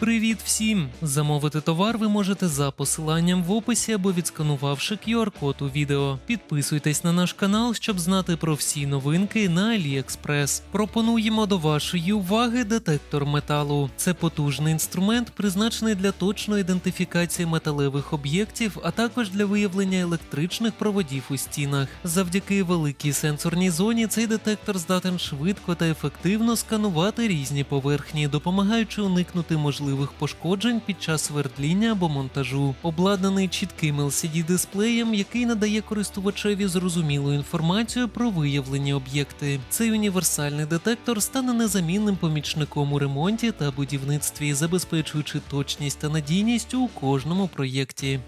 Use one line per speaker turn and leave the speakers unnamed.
Привіт всім! Замовити товар ви можете за посиланням в описі або відсканувавши QR-код у відео. Підписуйтесь на наш канал, щоб знати про всі новинки на AliExpress. Пропонуємо до вашої уваги детектор металу. Це потужний інструмент, призначений для точної ідентифікації металевих об'єктів, а також для виявлення електричних проводів у стінах. Завдяки великій сенсорній зоні цей детектор здатен швидко та ефективно сканувати різні поверхні, допомагаючи уникнути можливих пошкоджень під час свердління або монтажу. Обладнаний чітким LCD-дисплеєм, який надає користувачеві зрозумілу інформацію про виявлені об'єкти. Цей універсальний детектор стане незамінним помічником у ремонті та будівництві, забезпечуючи точність та надійність у кожному проєкті.